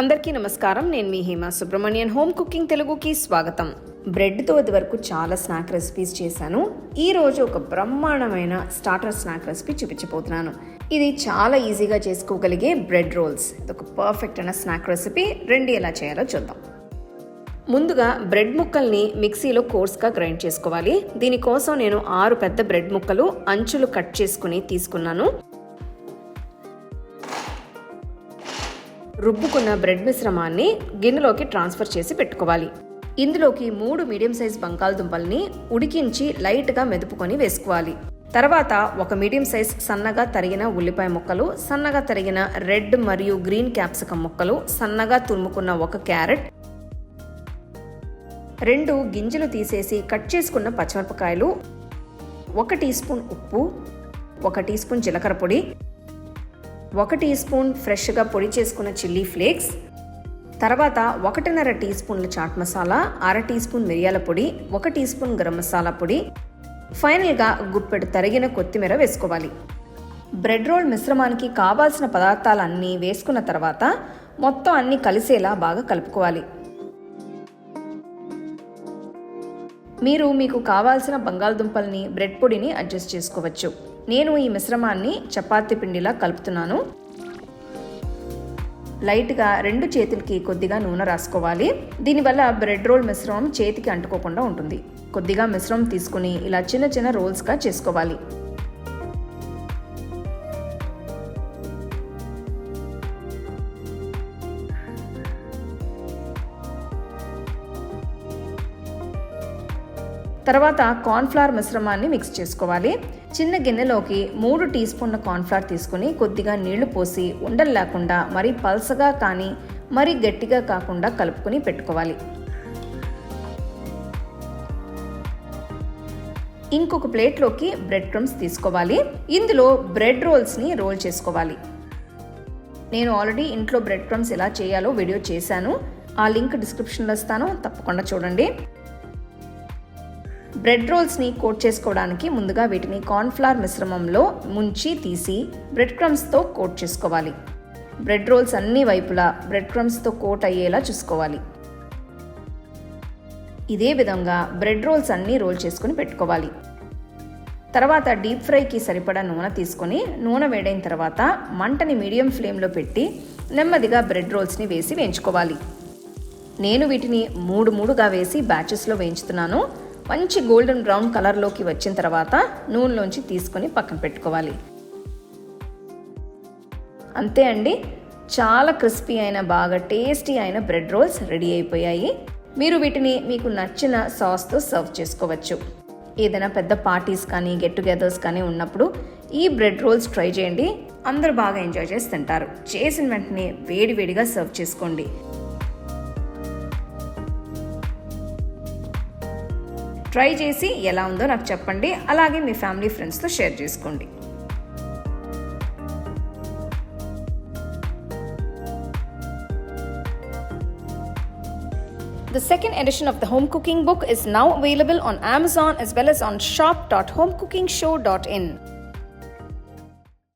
అందరికీ నమస్కారం. నేను మీ హేమ సుబ్రహ్మణ్యన్. హోమ్ కుకింగ్ తెలుగుకి స్వాగతం. బ్రెడ్తో ఇది వరకు చాలా స్నాక్ రెసిపీస్ చేశాను. ఈ రోజు ఒక బ్రహ్మాండమైన స్టార్టర్ స్నాక్ రెసిపీ చూపించబోతున్నాను. ఇది చాలా ఈజీగా చేసుకోగలిగే బ్రెడ్ రోల్స్. ఇది ఒక పర్ఫెక్ట్ అయిన స్నాక్ రెసిపీ. రెండు ఎలా చేయాలో చూద్దాం. ముందుగా బ్రెడ్ ముక్కల్ని మిక్సీలో కోర్స్గా గ్రైండ్ చేసుకోవాలి. దీనికోసం నేను ఆరు పెద్ద బ్రెడ్ ముక్కలు అంచులు కట్ చేసుకుని తీసుకున్నాను. రుబ్బుకున్న బ్రెడ్ మిశ్రమాన్ని గిన్నెలోకి ట్రాన్స్ఫర్ చేసి పెట్టుకోవాలి. ఇందులోకి మూడు మీడియం సైజ్ బంగాళదుంపల్ని ఉడికించి లైట్గా మెదుపుకొని వేసుకోవాలి. తర్వాత ఒక మీడియం సైజ్ సన్నగా తరిగిన ఉల్లిపాయ ముక్కలు సన్నగా తరిగిన రెడ్ మరియు గ్రీన్ క్యాప్సికం ముక్కలు సన్నగా తురుముకున్న ఒక క్యారెట్ రెండు గింజలు తీసేసి కట్ చేసుకున్న పచ్చిమిరపకాయలు ఒక టీ స్పూన్ ఉప్పు ఒక టీ స్పూన్ జీలకర్ర పొడి ఒక టీ స్పూన్ ఫ్రెష్గా పొడి చేసుకున్న చిల్లీ ఫ్లేక్స్ తర్వాత ఒకటిన్నర టీ స్పూన్ల చాట్ మసాలా అర టీ స్పూన్ మిరియాల పొడి ఒక టీ స్పూన్ గరం మసాలా పొడి. ఫైనల్గా గుప్పెడు తరిగిన కొత్తిమీర వేసుకోవాలి. బ్రెడ్ రోల్ మిశ్రమానికి కావాల్సిన పదార్థాలన్నీ వేసుకున్న తర్వాత మొత్తం అన్నీ కలిసేలా బాగా కలుపుకోవాలి. మీరు మీకు కావాల్సిన బంగాళదుంపల్ని బ్రెడ్ పొడిని అడ్జస్ట్ చేసుకోవచ్చు. నేను ఈ మిశ్రమాన్ని చపాతి పిండిలా కలుపుతున్నాను. లైట్గా రెండు చేతులకి కొద్దిగా నూనె రాసుకోవాలి. దీనివల్ల బ్రెడ్ రోల్ మిశ్రమం చేతికి అంటుకోకుండా ఉంటుంది. కొద్దిగా మిశ్రమం తీసుకుని ఇలా చిన్న చిన్న రోల్స్గా చేసుకోవాలి. తర్వాత కార్న్ఫ్లవర్ మిశ్రమాన్ని మిక్స్ చేసుకోవాలి. చిన్న గిన్నెలోకి మూడు టీ స్పూన్ల కార్న్ఫ్లవర్ తీసుకుని కొద్దిగా నీళ్ళు పోసి ఉండలు లేకుండా మరీ పల్సగా కానీ మరీ గట్టిగా కాకుండా కలుపుకొని పెట్టుకోవాలి. ఇంకొక ప్లేట్లోకి బ్రెడ్ క్రమ్స్ తీసుకోవాలి. ఇందులో బ్రెడ్ రోల్స్ని రోల్ చేసుకోవాలి. నేను ఆల్రెడీ ఇంట్లో బ్రెడ్ క్రమ్స్ ఎలా చేయాలో వీడియో చేశాను. ఆ లింక్ డిస్క్రిప్షన్లో ఇస్తాను. తప్పకుండా చూడండి. బ్రెడ్ రోల్స్ని కోట్ చేసుకోవడానికి ముందుగా వీటిని కార్న్ఫ్లవర్ మిశ్రమంలో ముంచి తీసి బ్రెడ్ క్రమ్స్తో కోట్ చేసుకోవాలి. బ్రెడ్ రోల్స్ అన్ని వైపులా బ్రెడ్ క్రమ్స్తో కోట్ అయ్యేలా చూసుకోవాలి. ఇదే విధంగా బ్రెడ్ రోల్స్ అన్నీ రోల్ చేసుకుని పెట్టుకోవాలి. తర్వాత డీప్ ఫ్రైకి సరిపడా నూనె తీసుకొని నూనె వేడైన తర్వాత మంటని మీడియం ఫ్లేమ్లో పెట్టి నెమ్మదిగా బ్రెడ్ రోల్స్ని వేసి వేయించుకోవాలి. నేను వీటిని మూడు మూడుగా వేసి బ్యాచెస్లో వేయించుతున్నాను. మంచి గోల్డెన్ బ్రౌన్ కలర్లోకి వచ్చిన తర్వాత నూనెలోంచి తీసుకొని పక్కన పెట్టుకోవాలి. అంతే అండి. చాలా క్రిస్పీ అయిన బాగా టేస్టీ అయిన బ్రెడ్ రోల్స్ రెడీ అయిపోయాయి. మీరు వీటిని మీకు నచ్చిన సాస్తో సర్వ్ చేసుకోవచ్చు. ఏదైనా పెద్ద పార్టీస్ కానీ గెట్ టుగెదర్స్ కానీ ఉన్నప్పుడు ఈ బ్రెడ్ రోల్స్ ట్రై చేయండి. అందరూ బాగా ఎంజాయ్ చేసి తింటారు. చేసిన వెంటనే వేడివేడిగా సర్వ్ చేసుకోండి. ట్రై చేసి ఎలా ఉందో నాకు చెప్పండి అలాగే మీ ఫ్యామిలీ ఫ్రెండ్స్తో షేర్ చేసుకోండి The second edition of the home cooking book is now available on Amazon as well as on shop.homecookingshow.in.